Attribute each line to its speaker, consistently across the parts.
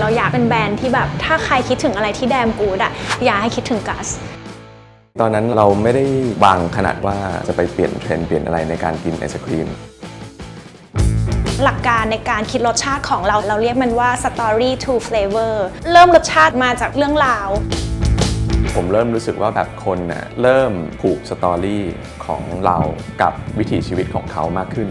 Speaker 1: เราอยากเป็นแบรนด์ที่แบบถ้าใครคิดถึงอะไรที่แดมกูดอะอยากให้คิดถึงกัส
Speaker 2: ตอนนั้นเราไม่ได้วางขนาดว่าจะไปเปลี่ยนเทรนด์เปลี่ยนอะไรในการกินไอศครีม
Speaker 1: หลักการในการคิดรสชาติของเราเราเรียกมันว่า story to flavor เริ่มรสชาติมาจากเรื่องราว
Speaker 2: ผมเริ่มรู้สึกว่าแบบคนน่ะเริ่มผูกสตอรี่ของเรากับวิถีชีวิตของเขามากขึ้น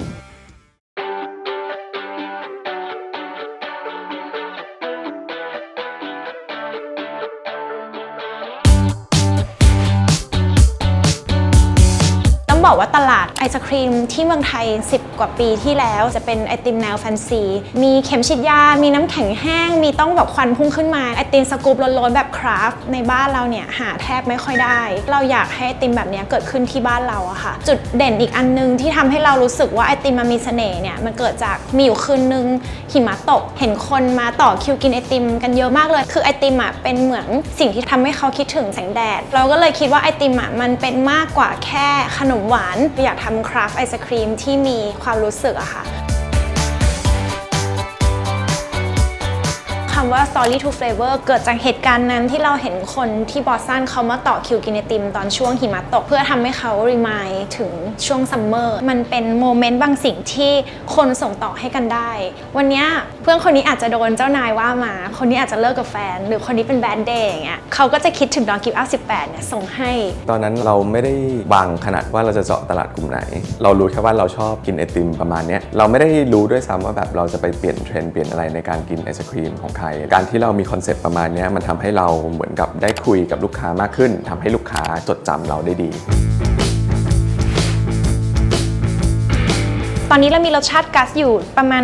Speaker 1: บอกว่าตลาดไอศครีมที่เมืองไทย 10 กว่าปีที่แล้วจะเป็นไอติมแนวแฟนซี มีเข็มฉีดยา มีน้ำแข็งแห้ง มีต้องแบบควันพุ่งขึ้นมา ไอติมสกูปล้นๆแบบคราฟในบ้านเราเนี่ยหาแทบไม่ค่อยได้ เราอยากให้ไอติมแบบนี้เกิดขึ้นที่บ้านเราอะค่ะ จุดเด่นอีกอันนึงที่ทำให้เรารู้สึกว่าไอติมมันมีเสน่ห์เนี่ยมันเกิดจากมีอยู่คืนนึงหิมะตก เห็นคนมาต่อคิวกินไอติมกันเยอะมากเลย คือไอติมอะเป็นเหมือนสิ่งที่ทำให้เขาคิดถึงแสงแดด เราก็เลยคิดว่าไอติมอะมันเป็นมากกว่าแค่ขนมหวาน อยากทำคราฟไอศครีมที่มีความรู้สึกอะค่ะำว่า story to flavor เกิดจากเหตุการณ์นั้นที่เราเห็นคนที่บอสตันเขามาต่อคิวกินไอติมตอนช่วงหิมะตก เพื่อทำให้เขา remind ถึงช่วงซัมเมอร์มันเป็นโมเมนต์บางสิ่งที่คนส่งต่อให้กันได้ วันนี้เพื่อนคนนี้อาจจะโดนเจ้านายว่ามา คนนี้อาจจะเลิกกับแฟน หรือคนนี้เป็นแบดเดย์อย่างเงี้ยเขาก็จะคิดถึงดอนกิฟต์อัพ18เนี่ยส่งให้
Speaker 2: ตอนนั้นเราไม่ได้วางขนาดว่าเราจะเจาะตลาดกลุ่มไหน เรารู้แค่ว่าเราชอบกินไอติมประมาณเนี้ยเราไม่ได้รู้ด้วยซ้ำว่าแบบเราจะไปเปลี่ยนเทรนด์เปลี่ยนอะไรในการกินไอศครีมของใครการที่เรามีคอนเซปต์ประมาณนี้มันทำให้เราเหมือนกับได้คุยกับลูกค้ามากขึ้นทำให้ลูกค้าจดจำเราได้ดี
Speaker 1: อนนี้เรามีรสชาติกัสอยู่ประมาณ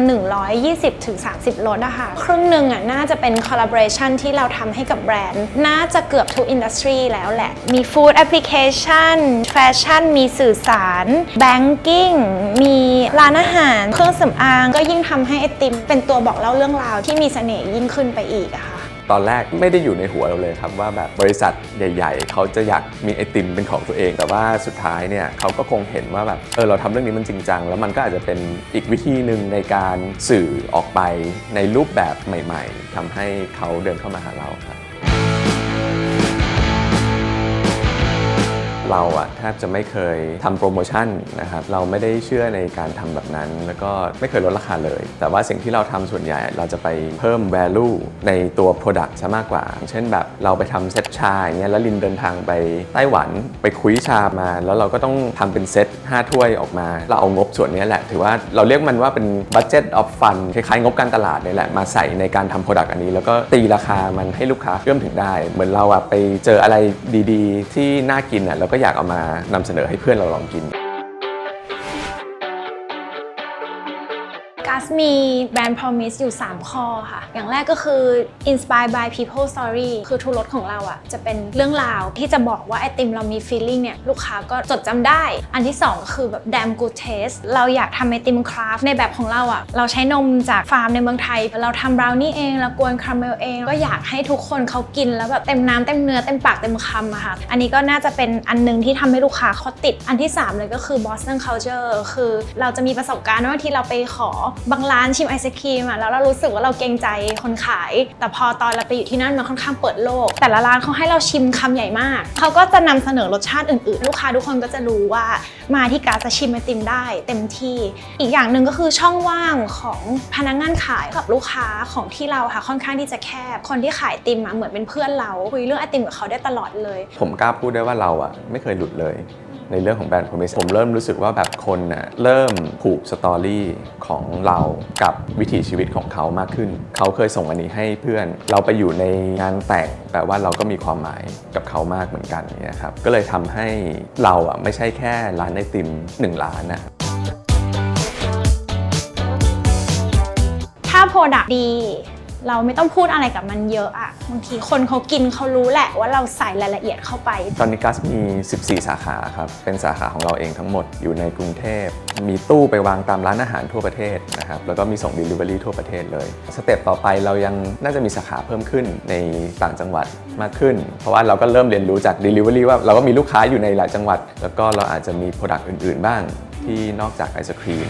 Speaker 1: 120-30 รสอะค่ะครึ่งหนึ่งอะน่าจะเป็น collaboration ที่เราทำให้กับแบรนด์ น่าจะเกือบทุกอินดัสทรีแล้วแหละ มี food application แฟชั่น มีสื่อสาร banking มีร้านอาหาร เครื่องสำอาง ก็ยิ่งทำให้ไอติม เป็นตัวบอกเล่าเรื่องราวที่มีเสน่ห์ยิ่งขึ้นไปอีกอะค่ะ
Speaker 2: ตอนแรกไม่ได้อยู่ในหัวเราเลยครับว่าแบบบริษัทใหญ่ ๆ เขาจะอยากมีไอติมเป็นของตัวเอง แต่ว่าสุดท้ายเนี่ยเขาก็คงเห็นว่าแบบเออเราทำเรื่องนี้มันจริงจังแล้วมันก็อาจจะเป็นอีกวิธีหนึ่งในการสื่อออกไปในรูปแบบใหม่ ๆทำให้เขาเดินเข้ามาหาเราครับ เราอะแทบจะไม่เคยทำโปรโมชั่นนะครับเราไม่ได้เชื่อในการทำแบบนั้น แล้วก็ไม่เคยลดราคาเลย แต่ว่าสิ่งที่เราทำส่วนใหญ่เราจะไปเพิ่ม value ในตัว Product ซะมากกว่า เช่นแบบเราไปทำเซตชาอย่างเงี้ยแล้วลินเดินทางไปไต้หวันไปคุยชามา แล้วเราก็ต้องทำเป็นเซต5ถ้วยออกมา เราเอางบส่วนนี้แหละ ถือว่าเราเรียกมันว่าเป็น budget of fun คล้ายๆงบการตลาดนี่แหละมาใส่ในการทำ Product อันนี้ แล้วก็ตีราคามันให้ลูกค้าเอื้อมถึงได้ เหมือนเราอะไปเจออะไรดีๆ ที่น่ากินอะเราก็อยากเอามานำเสนอให้เพื่อนเราลองกิน
Speaker 1: กัสมีแบรนด์ promise อยู่ 3 ข้อค่ะ อย่างแรกก็คือ inspire by people story คือทุรสของเราอะ่ะ จะเป็นเรื่องราวที่จะบอกว่าไอติมเรามี feeling เนี่ย ลูกค้าก็จดจำได้ อันที่ 2 ก็คือแบบ damn good taste เราอยากทำไอติมคราฟในแบบของเราอะ่ะ เราใช้นมจากฟาร์มในเมืองไทย เราทำบราวนี่เอง เรากวนคาราเมลเอง ก็อยากให้ทุกคนเขากินแล้วแบบเต็มน้ำเต็มเนื้อเต็มปากเต็มคำอะค่ะ อันนี้ก็น่าจะเป็นอันหนึงที่ทำให้ลูกค้าเขาติด อันที่ 3 เลยก็คือ Boston culture คือเราจะมีประสบการณ์ว่าที่เราไปขอบางร้านชิมไอศครีมอะแล้วเรารู้สึกว่าเราเกรงใจคนขาย แต่พอตอนเราไปอยู่ที่นั่นมันค่อนข้างเปิดโลก แต่ละร้านเขาให้เราชิมคำใหญ่มาก เขาก็จะนำเสนอรสชาติอื่นๆ ลูกค้าทุกคนก็จะรู้ว่ามาที่กาจะชิมไอติมได้เต็มที่ อีกอย่างหนึ่งก็คือช่องว่างของพนักงานขายกับลูกค้าของที่เราค่ะค่อนข้างที่จะแคบ คนที่ขายไอติมอะเหมือนเป็นเพื่อนเราคุยเรื่องไอติมกับเขาได้ตลอดเลย
Speaker 2: ผมกล้าพูดได้ว่าเราอะไม่เคยหลุดเลย ในเรื่องของแบรนด์ Promise ผมเริ่มรู้สึกว่าแบบคนน่ะเริ่มผูกสตอรี่ของเรากับวิถีชีวิตของเขามากขึ้น เขาเคยส่งอันนี้ให้เพื่อน เราไปอยู่ในงานแต่งแปลว่าเราก็มีความหมายกับเขามากเหมือนกันนี่ยครับ ก็เลยทำให้เราอะไม่ใช่แค่ร้านไอติมหนึ่งร้านนะ
Speaker 1: ถ้าโปรดักดี เราไม่ต้องพูดอะไรกับมันเยอะอะบางทีคนเขากินเขารู้แหละว่าเราใส่รายละเอียดเข้าไป
Speaker 2: ตอนนี้กัสมี 14 สาขาครับ เป็นสาขาของเราเองทั้งหมดอยู่ในกรุงเทพ มีตู้ไปวางตามร้านอาหารทั่วประเทศนะครับ แล้วก็มีส่ง Delivery ทั่วประเทศเลย สเต็ปต่อไปเรายังน่าจะมีสาขาเพิ่มขึ้นในต่างจังหวัดมากขึ้น เพราะว่าเราก็เริ่มเรียนรู้จาก Delivery ว่าเราก็มีลูกค้าอยู่ในหลายจังหวัด แล้วก็เราอาจจะมี Product อื่น ๆ บ้างที่นอกจากไอศครีม